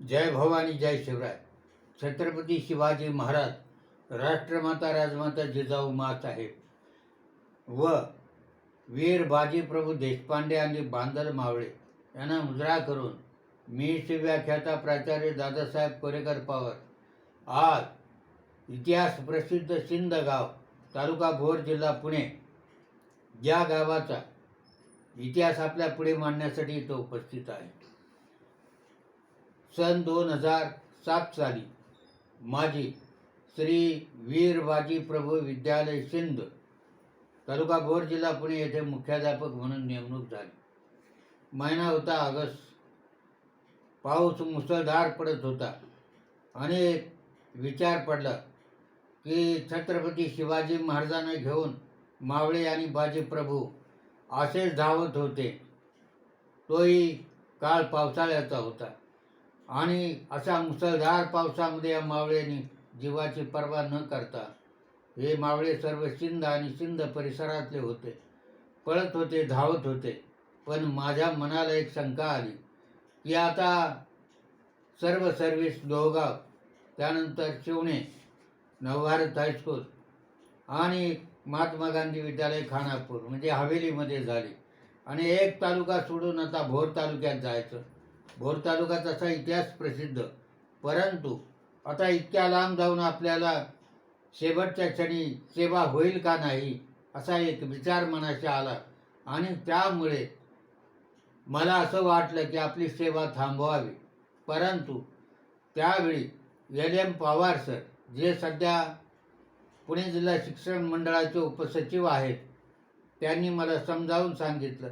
जय भवानी जय शिवराय. छत्रपती शिवाजी महाराज राष्ट्रमाता राजमाता जिजाऊ मासाहेब व वीर बाजीप्रभू देशपांडे आणि बांदल मावळे यांना मुजरा करून मी शिव्याख्याता प्राचार्य दादासाहेब कोरेकर पावर. आज इतिहास प्रसिद्ध सिंध गाव तालुका भोर जिल्हा पुणे या गावाचा इतिहास आपल्या पुढे मांडण्यासाठी इथं उपस्थित आहे. सन दोन हजार सात साली माझी श्री वीरबाजी प्रभू विद्यालय सिंध तालुका भोर जिल्हा पुणे येथे मुख्याध्यापक म्हणून नेमणूक झाली. महिना होता ऑगस्ट. पाऊस मुसळधार पडत होता. अनेक विचार पडला की छत्रपती शिवाजी महाराजांना घेऊन मावळे आणि बाजीप्रभू असेच धावत होते. तोही काळ पावसाळ्याचा होता. आणि अशा मुसळधार पावसामध्ये या मावळ्यांनी जीवाची पर्वा न करता हे मावळे सर्व सिंध आणि सिंध परिसरातले होते. पळत होते धावत होते. पण माझ्या मनाला एक शंका आली की आता सर्व सर्विस दोहगाव त्यानंतर शिवणे नवभारत हायस्कूल आणि महात्मा गांधी विद्यालय खानापूर म्हणजे हवेलीमध्ये झाली. आणि एक तालुका सोडून आता भोर तालुक्यात जायचं. भोर तालुका तसा इतिहास प्रसिद्ध. परंतु आता इतक्या लांब जाऊन आपल्याला शेवटच्या क्षणी सेवा होईल का नाही असा एक विचार मनाशी आला. आणि त्यामुळे मला असं वाटलं की आपली सेवा थांबवावी. परंतु त्यावेळी एल. एम. पवार सर जे सध्या पुणे जिल्हा शिक्षण मंडळाचे उपसचिव आहेत त्यांनी मला समजावून सांगितलं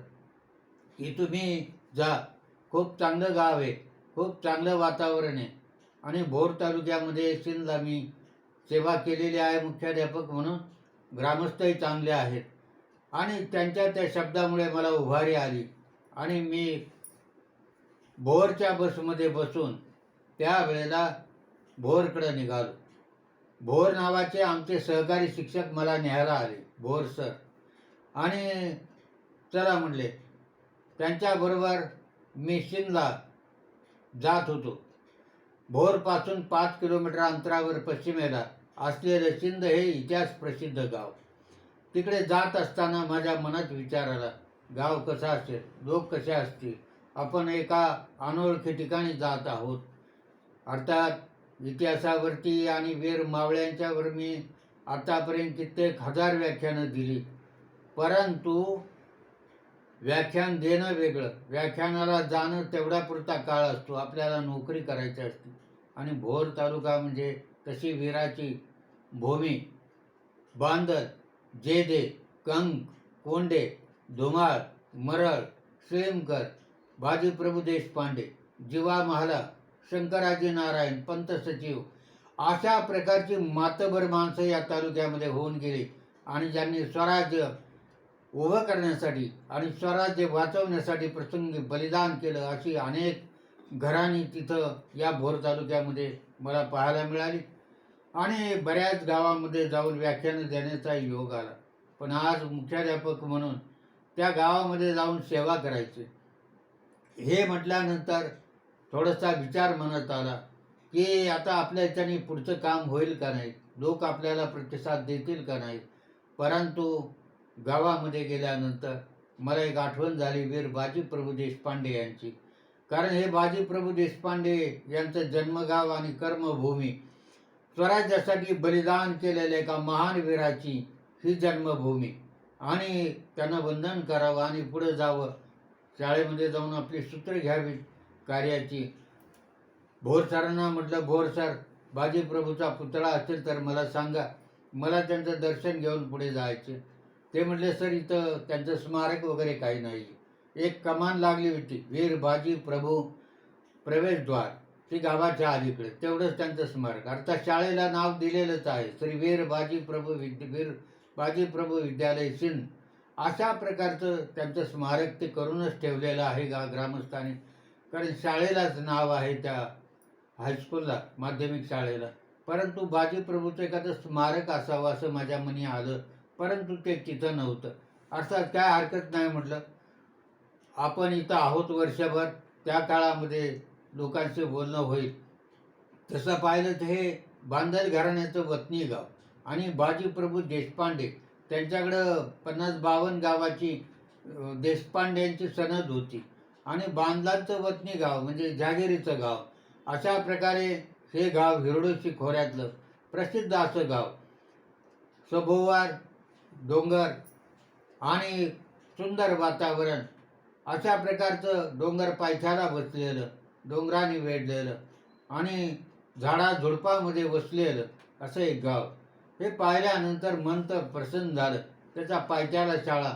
की तुम्ही जा खूप चांगलं गाव आहे खूप चांगलं वातावरण आहे. आणि भोर तालुक्यामध्ये सिंधला मी सेवा केलेली आहे मुख्याध्यापक म्हणून ग्रामस्थही चांगले आहेत. आणि त्यांच्या त्या शब्दामुळे मला उभारी आली. आणि मी भोरच्या बसमध्ये बसून त्यावेळेला भोरकडं निघालो. भोर नावाचे आमचे सहकारी शिक्षक मला न्यायला आले भोर सर. आणि चला म्हणले त्यांच्याबरोबर मी जात होतो. भोरपासून पाच किलोमीटर अंतरावर पश्चिमेला असलेलं सिंध हे इतिहास प्रसिद्ध गाव. तिकडे जात असताना माझ्या मनात विचार आला गाव कसा असेल? लोक कसे असतील? आपण एका अनोळखी ठिकाणी जात आहोत. अर्थात इतिहासावरती आणि वीर मावळ्यांच्यावर मी आतापर्यंत कित्येक हजार व्याख्यानं दिली. परंतु व्याख्यान देणं वेगळं. व्याख्यानाला जाणं तेवढा पुरता काळ असतो. आपल्याला नोकरी करायची असते. आणि भोर तालुका म्हणजे तशी वीराची भूमी. बांदर जेदे कंक कोंडे धुमाळ मरळ श्रेमकर बाजीप्रभू देशपांडे जीवा महाला शंकराजी नारायण पंत सचिव अशा प्रकारची मातबर माणसं या तालुक्यामध्ये होऊन गेली. आणि ज्यांनी स्वराज्य उभं करण्यासाठी आणि स्वराज्य वाचवण्यासाठी प्रसंगी बलिदान केलं अशी अनेक घराणी तिथं या भोर तालुक्यामध्ये मला पाहायला मिळाली. आणि बऱ्याच गावामध्ये जाऊन व्याख्यानं देण्याचा योग आला. पण आज मुख्याध्यापक म्हणून त्या गावामध्ये जाऊन सेवा करायची. हे म्हटल्यानंतर थोडासा विचार मनात आला की आता आपल्या याच्याने पुढचं काम होईल का नाही? लोक आपल्याला प्रतिसाद देतील का नाही? परंतु गावामध्ये गेल्यानंतर मला एक आठवण झाली वीर बाजीप्रभू देशपांडे यांची. कारण हे बाजीप्रभू देशपांडे यांचं जन्मगाव आणि कर्मभूमी स्वराज्यासाठी बलिदान केलेल्या एका महान वीराची ही जन्मभूमी. आणि त्यांना वंदन करावं आणि पुढे जावं शाळेमध्ये जाऊन आपली सूत्र घ्यावी कार्याची. भोर सरांना म्हटलं भोर सर बाजीप्रभूचा पुतळा असेल तर मला सांगा. मला त्यांचं दर्शन घेऊन पुढे जायचे ते म्हटले सर इथं त्यांचं स्मारक वगैरे काही नाही. एक कमान लागली होती वीर बाजी प्रभू प्रवेशद्वार ती गावाच्या अलीकडे. तेवढंच त्यांचं स्मारक. अर्थात शाळेला नाव दिलेलंच आहे. श्री वीर बाजी प्रभू विद्य वीर बाजी प्रभू विद्यालय सिंध. अशा प्रकारचं त्यांचं स्मारक ते करूनच ठेवलेलं आहे गा ग्रामस्थांनी. कारण शाळेलाच नाव आहे त्या हायस्कूलला माध्यमिक शाळेला. परंतु बाजीप्रभूचं एखादं स्मारक असावं असं माझ्या मनी आलं. परंतु ते तिथं नव्हतं. अर्थात काय हरकत नाही म्हटलं. आपण इथं आहोत वर्षभर त्या काळामध्ये लोकांचे बोलणं होईल. तसं पाहिलं तर हे बांधल घराण्याचं वतनी गाव आणि बाजीप्रभू देशपांडे त्यांच्याकडं पन्नास बावन्न गावाची देशपांड्यांची सनद होती. आणि बांधलांचं वतनी गाव म्हणजे जहागिरीचं गाव. अशा प्रकारे हे गाव हिरडोशी खोऱ्यातलं प्रसिद्ध असं गाव. सभोवार डोंगर आणि सुंदर वातावरण. अशा प्रकारचं डोंगर पायथ्याला बसलेलं डोंगराने वेढलेलं आणि झाडा झुडपामध्ये वसलेलं असं एक गाव. हे पाहिल्यानंतर मन तर प्रसन्न झालं. त्याचा पायथ्याला शाळा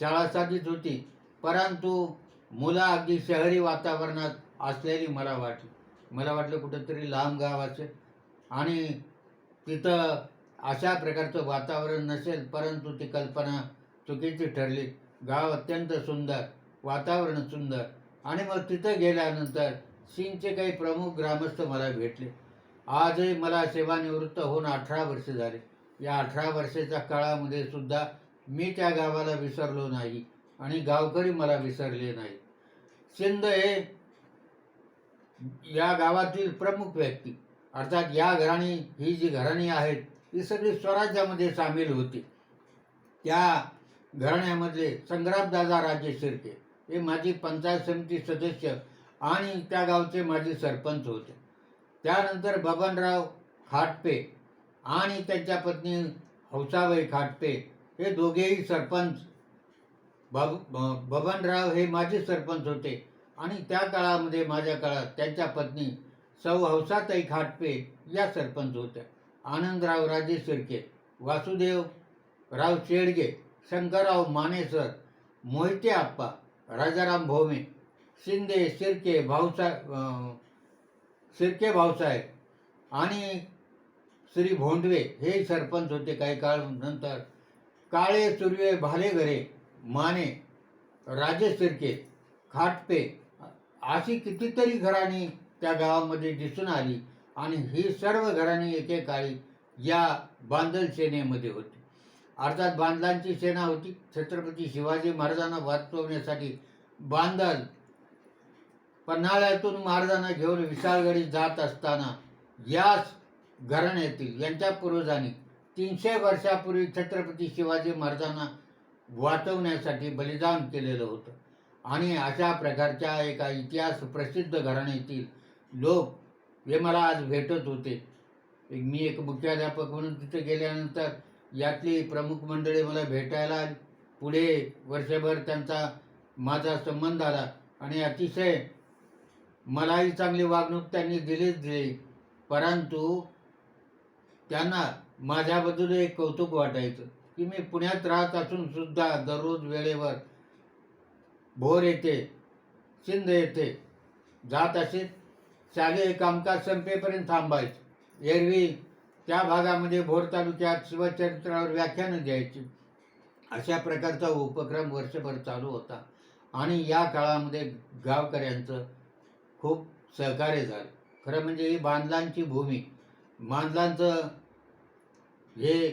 शाळा साधीच होती परंतु मुलं अगदी शहरी वातावरणात असलेली मला वाटली. मला वाटलं कुठंतरी लांब गाव असेल आणि तिथं अशा प्रकारचं वातावरण नसेल परंतु ती कल्पना चुकीची ठरली. गाव अत्यंत सुंदर वातावरण सुंदर. आणि मग तिथं गेल्यानंतर सिंगचे काही प्रमुख ग्रामस्थ मला भेटले. आजही मला सेवानिवृत्त होऊन अठरा वर्षे झाले. या अठरा वर्षाच्या काळामध्ये सुद्धा मी त्या गावाला विसरलो नाही आणि गावकरी मला विसरले नाही. सिंध हे या गावातील प्रमुख व्यक्ती. अर्थात या घराणी ही जी घराणी आहेत ही सगळी स्वराज्यामध्ये सामील होती. त्या घराण्यामधले संग्रामदादा राजे शिर्के हे माझी पंचायत समिती सदस्य आणि त्या गावचे माझे सरपंच होते. त्यानंतर बबनराव खाटपे आणि त्यांच्या पत्नी हौसाबाई खाटपे हे दोघेही सरपंच. बब बबनराव हे माझे सरपंच होते आणि त्या काळामध्ये माझ्या काळात त्यांच्या पत्नी सौ हौसाताई खाटपे या सरपंच होत्या. आनंदराव राजे शिर्के वासुदेव राव शेडगे शंकरराव मानेसर मोहिते आप्पा राजाराम भोमे शिंदे शिर्के भाऊसा शिर्के भाऊसाहेब आणि श्री भोंडवे हे सरपंच होते काही काळ नंतर. काळे सुर्वे भालेघरे माने राजे शिर्के खाटपे अशी कितीतरी घराणी त्या गावामध्ये दिसून आली. आणि ही सर्व घराणी एकेकाळी या बांधल सेनेमध्ये होती. अर्थात बांधलांची सेना होती. छत्रपती शिवाजी महाराजांना वाचवण्यासाठी बांधल पन्हाळ्यातून महाराजांना घेऊन विशाळगडी जात असताना याच घराण्यातील यांच्या पूर्वजांनी तीनशे वर्षापूर्वी छत्रपती शिवाजी महाराजांना वाचवण्यासाठी बलिदान केलेलं होतं. आणि अशा प्रकारच्या एका इतिहास प्रसिद्ध घराण्यातील लोक हे मला आज भेटत होते. मी एक मुख्याध्यापक म्हणून तिथे गेल्यानंतर यातली प्रमुख मंडळी मला भेटायला पुढे वर्षभर त्यांचा माझा संबंध आला आणि अतिशय मलाही चांगली वागणूक त्यांनी दिलीच दिली. परंतु त्यांना माझ्याबद्दल एक कौतुक वाटायचं की मी पुण्यात राहत असून सुद्धा दररोज वेळेवर भोर येते सिंध येते जात असे शालेय कामकाज संपेपर्यंत थांबायचे. एरवी त्या भागामध्ये भोर तालुक्यात शिवचरित्रावर व्याख्यानं द्यायची. अशा प्रकारचा उपक्रम वर्षभर चालू होता. आणि या काळामध्ये गावकऱ्यांचं खूप सहकार्य झालं. खरं म्हणजे ही बांधलांची भूमी बांधलांचं हे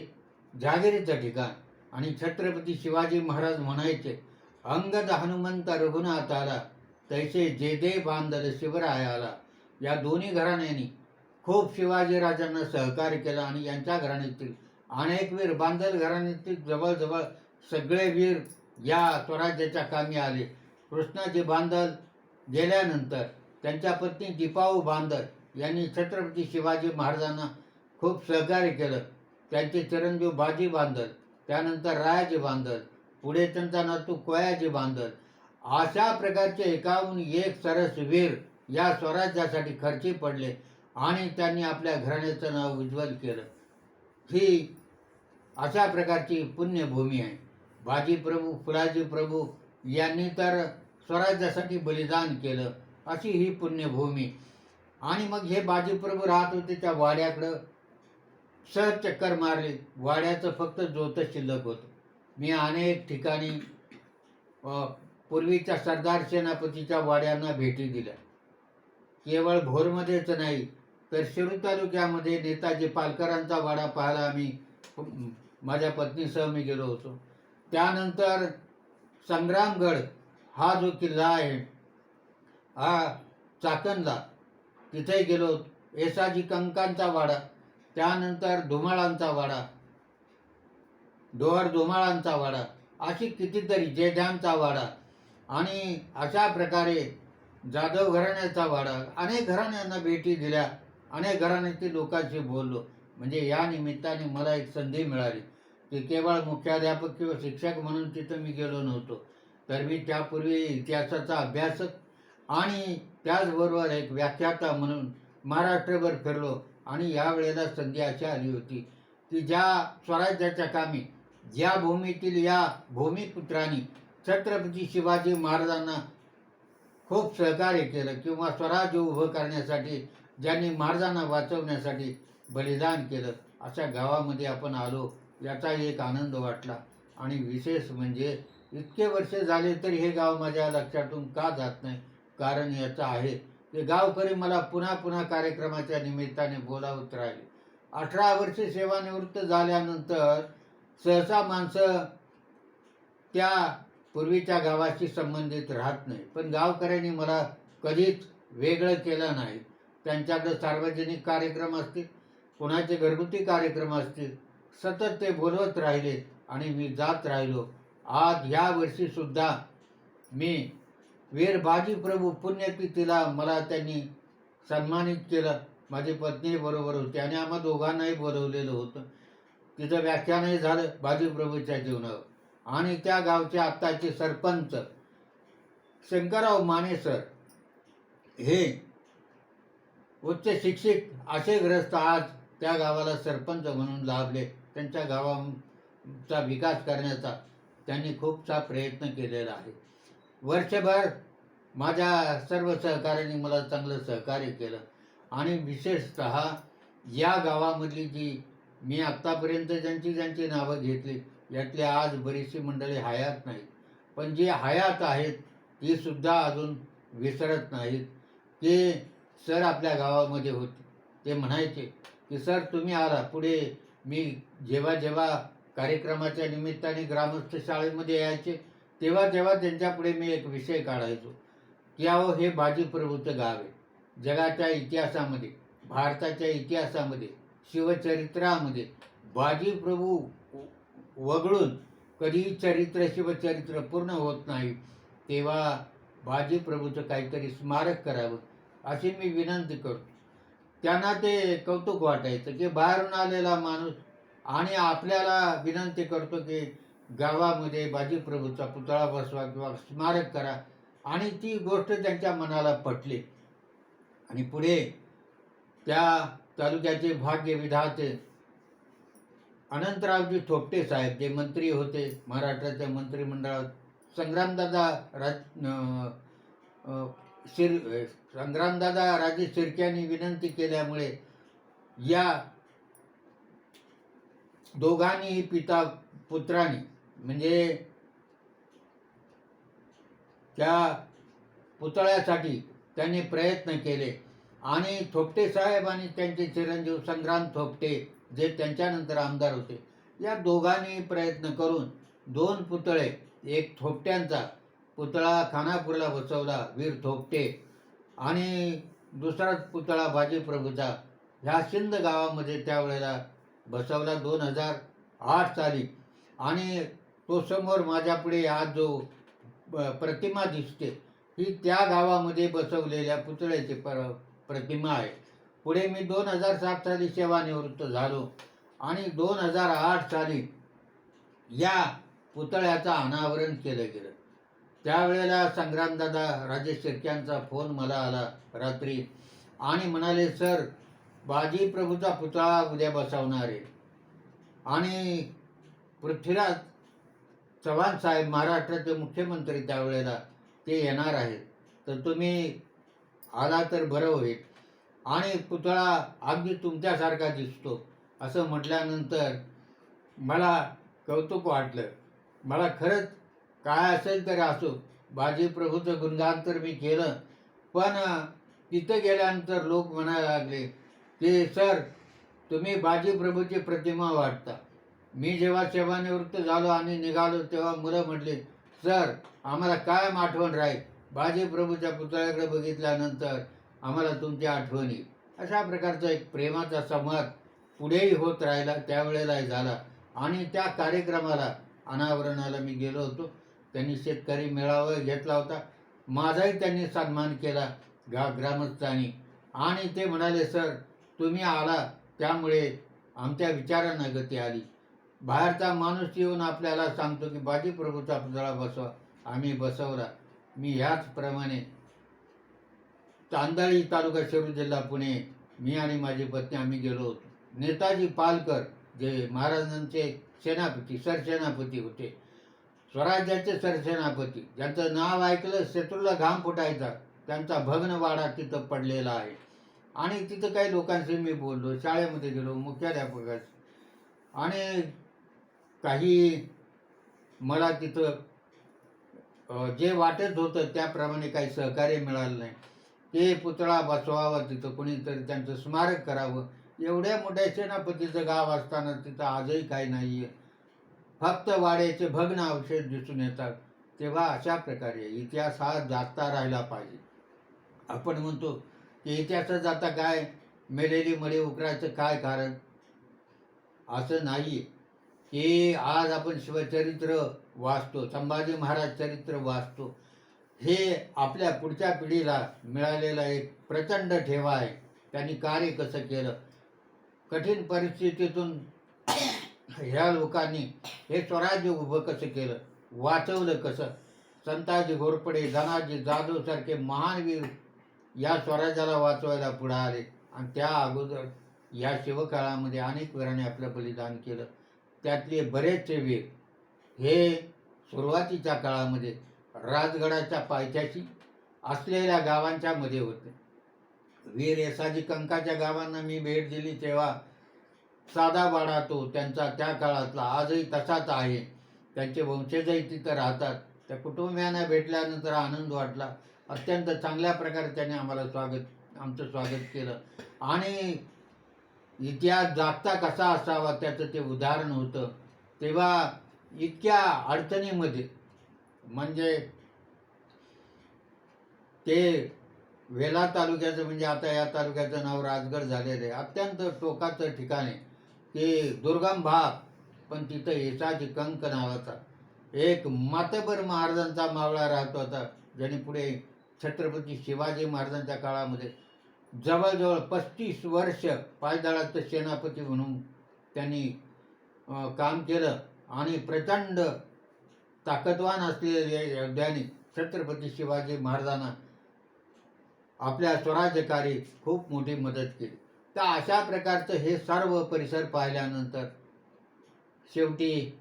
जागिरीचं ठिकाण आणि छत्रपती शिवाजी महाराज म्हणायचे अंगद हनुमंत रघुनाथ आला तैसे जे दे बांधल शिवरायाला या दोन्ही घराण्यांनी खूप शिवाजीराजांना सहकार्य केलं आणि यांच्या घराण्यातील अनेक वीर बांधल घराण्यातील जवळजवळ सगळे वीर या स्वराज्याच्या कामी आले. कृष्णाजी बांधल गेल्यानंतर त्यांच्या पत्नी दीपाऊ बांधल यांनी छत्रपती शिवाजी महाराजांना खूप सहकार्य केलं. त्यांचे चिरंजीव बाजी बांधल त्यानंतर रायाजी बांधल पुढे त्यांचा नातू कोयाजी बांधल. अशा प्रकारचे एकाहून एक सरस वीर या स्वराज्यासाठी खर्ची पडले आणि त्यांनी आपल्या घराण्याचं नाव उज्ज्वल केलं. ही अशा प्रकारची पुण्यभूमी आहे. बाजी प्रभू फुलाजी प्रभू यांनी तर स्वराज्यासाठी बलिदान केलं. अशी ही पुण्यभूमी. आणि मग हे बाजीप्रभू राहत होते त्या वाड्याकडं. सहज चक्कर मारली. वाड्याचं फक्त जोत शिल्लक होतं. मी अनेक ठिकाणी पूर्वीच्या सरदार सेनापतीच्या वाड्यांना भेटी दिल्या. केवळ भोरमध्येच नाही तर शिरूर तालुक्यामध्ये नेताजी पालकरांचा वाडा पाहायला आम्ही माझ्या पत्नीसह मी गेलो होतो. त्यानंतर संग्रामगड हा जो किल्ला आहे हा चाकणला तिथे गेलो. एसाजी कंकांचा वाडा त्यानंतर धुमाळांचा वाडा डोहर धुमाळांचा वाडा अशी कितीतरी जयध्यांचा वाडा. आणि अशा प्रकारे जाधव घराण्याचा वाडा. अनेक घराण्यांना भेटी दिल्या. अनेक घराण्यातील लोकांशी बोललो. म्हणजे या निमित्ताने मला एक संधी मिळाली. की केवळ मुख्याध्यापक किंवा शिक्षक म्हणून तिथं मी गेलो नव्हतो. तर मी त्यापूर्वी इतिहासाचा अभ्यासक आणि त्याचबरोबर एक व्याख्याता म्हणून महाराष्ट्रभर फिरलो आणि यावेळेला संधी अशी आली होती. की ज्या स्वराज्याच्या कामी ज्या भूमीतील या भूमिपुत्रांनी छत्रपती शिवाजी महाराजांना खूप सहकार्य केलं किंवा स्वराज्य उभं करण्यासाठी ज्यांनी महाराजांना वाचवण्यासाठी बलिदान केलं अशा गावामध्ये आपण आलो याचा एक आनंद वाटला. आणि विशेष म्हणजे इतके वर्ष झाले तरी हे गाव माझ्या लक्षातून का जात नाही? कारण याचं आहे की गावकरी मला पुन्हा पुन्हा कार्यक्रमाच्या निमित्ताने बोलावत राहिले. अठरा वर्षे सेवानिवृत्त झाल्यानंतर सहसा माणसं त्या पूर्वीच्या गावाशी संबंधित राहत नाही. पण गावकऱ्यांनी मला कधीच वेगळं केलं नाही. त्यांच्याकडे सार्वजनिक कार्यक्रम असतील कुणाचे घरगुती कार्यक्रम असतील सतत ते बोलवत राहिले आणि मी जात राहिलो. आज या वर्षी सुद्धा मी वीर बाजी प्रभू पुण्यतिथीला मला त्यांनी सन्मानित केलं. माझी पत्नी बरोबर होती. आणि आम्हा दोघांनाही बोलवलेलं होतं. तिथं व्याख्यानही झालं. बाजीप्रभूच्या जीवनावर. आणि त्या गावचे आत्ताचे सरपंच शंकरराव माने सर हे उच्च शिक्षित असे ग्रस्त आज त्या गावाला सरपंच म्हणून लाभले. त्यांच्या गावाचा विकास करण्याचा त्यांनी खूपसा प्रयत्न केलेला आहे. वर्षभर माझ्या सर्व सहकाऱ्यांनी मला चांगलं सहकार्य केलं. आणि विशेषत या गावामधली जी मी आत्तापर्यंत ज्यांची ज्यांची नावं घेतली यातली आज बरीचशी मंडळी हयात नाहीत. पण जी हयात आहेत ती सुद्धा अजून विसरत नाहीत. ते सर आपल्या गावामध्ये होते. ते म्हणायचे की सर तुम्ही आला. पुढे मी जेव्हा जेव्हा कार्यक्रमाच्या निमित्ताने ग्रामस्थ शाळेमध्ये यायचे तेव्हा तेव्हा त्यांच्यापुढे मी एक विषय काढायचो की अहो हे बाजीप्रभूचं गाव आहे. जगाच्या इतिहासामध्ये भारताच्या इतिहासामध्ये शिवचरित्रामध्ये बाजीप्रभू वगळून कधीही चरित्र शिवचरित्र पूर्ण होत नाही तेव्हा बाजीप्रभूचं काहीतरी स्मारक करावं अशी मी विनंती करतो. त्यांना ते कौतुक वाटायचं की बाहेरून आलेला माणूस आणि आपल्याला विनंती करतो की गावामध्ये बाजीप्रभूचा पुतळा बसवा किंवा स्मारक करा आणि ती गोष्ट त्यांच्या मनाला पटली. आणि पुढे त्या तालुक्याचे भाग्य विधाते अनंतरावजी थोपटे साहेब जे मंत्री होते महाराष्ट्राच्या मंत्रिमंडळात. संग्रामदादा राज शिर संग्रामदादा राजे शिर्क्यांनी विनंती केल्यामुळे या दोघांनी पिता पुत्रांनी म्हणजे त्या पुतळ्यासाठी त्यांनी प्रयत्न केले. आणि थोपटे साहेब आणि त्यांचे चिरंजीव संग्राम थोपटे जे त्यांच्यानंतर आमदार होते. या दोघांनी प्रयत्न करून दोन पुतळे एक थोपट्यांचा पुतळा खानापूरला बसवला वीर थोपटे. आणि दुसरा पुतळा बाजीप्रभूचा ह्या सिंध गावामध्ये त्यावेळेला बसवला दोन हजार आठ साली. आणि तो समोर माझ्यापुढे आज जो प्रतिमा दिसते ही त्या गावामध्ये बसवलेल्या पुतळ्याची पर प्रतिमा आहे. पुढे मी दोन हजार सात साली सेवानिवृत्त झालो आणि दोन हजार आठ साली या पुतळ्याचं अनावरण केलं गेलं. त्यावेळेला संग्रामदादा राजेश शिर्क्यांचा फोन मला आला रात्री आणि म्हणाले सर बाजी प्रभूचा पुतळा उद्या बसवणार आहे. आणि पृथ्वीराज चव्हाण साहेब महाराष्ट्राचे मुख्यमंत्री त्यावेळेला ते येणार आहेत. तर तुम्ही आला तर बरं होईल. आणि पुतळा अगदी तुमच्यासारखा दिसतो. असं म्हटल्यानंतर मला कौतुक वाटलं. मला खरंच काय असेल तरी असो बाजीप्रभूचं गुणगान तर मी केलं पण तिथं गेल्यानंतर लोक म्हणायला लागले की सर तुम्ही बाजीप्रभूची प्रतिमा वाटता. मी जेव्हा सेवानिवृत्त झालो आणि निघालो तेव्हा मुलं म्हटली सर आम्हाला कायम आठवण राहील बाजी प्रभूच्या पुतळ्याकडे बघितल्यानंतर आम्हाला तुमची आठवण. येईल अशा प्रकारचा एक प्रेमाचा संवाद पुढेही होत राहिला त्यावेळेलाही झाला. आणि त्या कार्यक्रमाला अनावरणाला मी गेलो होतो. त्यांनी शेतकरी मेळावा घेतला होता. माझाही त्यांनी सन्मान केला गा ग्रामस्थांनी. आणि ते म्हणाले सर तुम्ही आला त्यामुळे आमच्या विचारांना गती आली. बाहेरचा माणूस येऊन आपल्याला सांगतो की बाजीप्रभूचा पुतळा बसवा आम्ही बसवला. मी ह्याचप्रमाणे तांदळी तालुका शिरूर जिल्हा पुणे. मी आणि माझी पत्नी आम्ही गेलो होतो. नेताजी पालकर जे महाराजांचे सेनापती सरसेनापती होते. स्वराज्याचे सरसेनापती. ज्यांचं नाव ऐकलं शत्रूला घाम फुटायचा. त्यांचा भग्नवाडा तिथं पडलेला आहे. आणि तिथं काही लोकांशी मी बोललो. शाळेमध्ये गेलो मुख्याध्यापकाशी आणि काही मला तिथं जे वाटत होतं त्याप्रमाणे काही सहकार्य मिळालं नाही. ते पुतळा बसवावा तिथं कोणीतरी त्यांचं स्मारक करावं. एवढ्या मोठ्या सेनापतीचं गाव असताना तिथं आजही काही नाही आहे फक्त वाड्याचे भग्न अवशेष दिसून येतात. तेव्हा अशा प्रकारे इतिहास हा जाता राहिला पाहिजे. आपण म्हणतो की इतिहासात आता काय? मेलेली मळी उकरायचं काय कारण? असं नाही की आज आपण शिवचरित्र वाचतो संभाजी महाराज चरित्र वाचतो. हे आपल्या पुढच्या पिढीला मिळालेला एक प्रचंड ठेवा आहे. त्यांनी कार्य कसं केलं? कठीण परिस्थितीतून ह्या लोकांनी हे स्वराज्य उभं कसं केलं? वाचवलं कसं? संताजी घोरपडे धनाजी जाधवसारखे महानवीर महान वीर या स्वराज्याला वाचवायला पुढे आले. आणि त्या अगोदर या शिवकाळामध्ये अनेक वीरांनी आपलं बलिदान केलं. त्यातले बरेचसे वीर हे सुरुवातीच्या काळामध्ये राजगडाच्या पायथ्याशी असलेल्या गावांच्या मध्ये होते. वीर येसाजी कंकाच्या गावांना मी भेट दिली तेव्हा साधा वाडा तो त्यांचा त्या काळातला आजही तसाच आहे. त्यांचे वंशजही तिथं राहतात. त्या कुटुंबियांना भेटल्यानंतर आनंद वाटला. अत्यंत चांगल्या प्रकारे त्यांनी आम्हाला स्वागत आमचं स्वागत केलं. आणि इतिहास जागता कसा असावा त्याचं ते उदाहरण होतं. तेव्हा इतक्या अडचणीमध्ये म्हणजे ते वेला तालुक्याचं म्हणजे आता या तालुक्याचं नाव राजगड झालेलं आहे. अत्यंत टोकाचं ठिकाण आहे. ते दुर्गम भाग पण तिथं येसाजी कंक नावाचा एक मातबर महाराजांचा मावळा राहत होता ज्याने पुढे छत्रपती शिवाजी महाराजांच्या काळामध्ये जवळजवळ पस्तीस वर्ष पायदळाचं सेनापती म्हणून त्यांनी काम केलं आणि प्रचंड ताकदवान असलेल्या योद्ध्याने. छत्रपती शिवाजी महाराजांना आपल्या स्वराज्यकारी खूप मोठी मदत केली. तर अशा प्रकारचं हे सर्व परिसर पाहिल्यानंतर शेवटी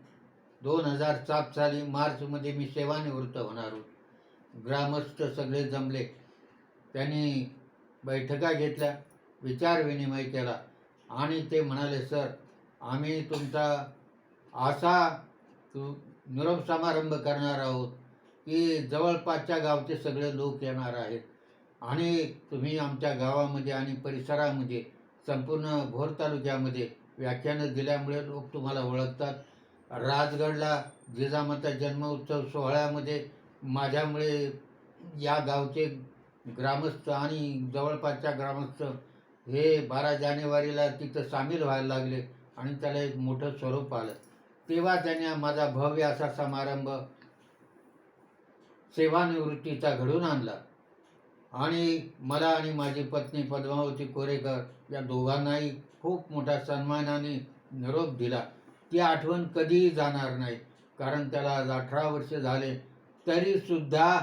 दोन हजार सात साली मार्चमध्ये मी सेवानिवृत्त होणार होतो. ग्रामस्थ सगळे जमले. त्यांनी बैठका घेतल्या विचारविनिमय केला आणि ते म्हणाले सर आम्ही तुमचा असा तु- निरोप समारंभ करणार आहोत. की जवळपासच्या गावचे सगळे लोक येणार आहेत. आणि तुम्ही आमच्या गावामध्ये आणि परिसरामध्ये संपूर्ण भोर तालुक्यामध्ये व्याख्यानं दिल्यामुळे लोक तुम्हाला ओळखतात. राजगडला जिजामाता जन्म उत्सव सोहळ्यामध्ये माझ्यामुळे या गावचे ग्रामस्थ आणि जवळपासच्या ग्रामस्थ हे बारा जानेवारीला तिथं सामील व्हायला लागले आणि त्याला एक मोठं स्वरूप आलं. तेव्हा त्याने माझा भव्य असा समारंभ सेवानिवृत्तीचा घडून आणला. आणि मला आणि माझी पत्नी पद्मावती कोरेकर या दोघांनाही खूप मोठा सन्मानाने निरोप दिला. ती आठवण कधीही जाणार नाही कारण त्याला आज अठरा वर्ष झाले तरीसुद्धा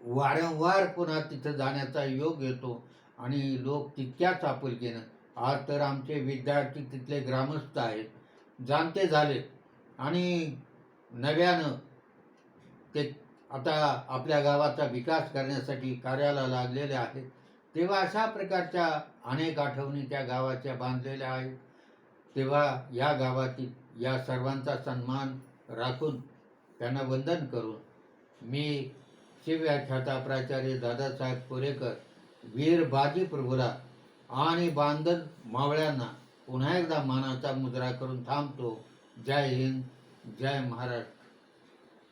वारंवार पुन्हा तिथं जाण्याचा योग येतो आणि लोक तितक्याच आपुलकीनं. आज तर आमचे विद्यार्थी तिथले ग्रामस्थ आहेत. जाणते झाले. आणि नव्यानं ते आता आपल्या गावाचा विकास करण्यासाठी कार्याला लागलेले आहेत तेव्हा अशा प्रकारच्या अनेक आठवणी त्या गावाच्या बांधलेल्या आहेत. तेव्हा या गावातील या सर्वांचा सन्मान राखून त्यांना वंदन करून मी शिवव्याख्याता प्राचार्य दादासाहेब कोरेकर वीर बाजी प्रभुला आणि बांधन मावळ्यांना पुन्हा एकदा मानाचा मुद्रा करून थांबतो. जय हिंद जय महाराष्ट्र.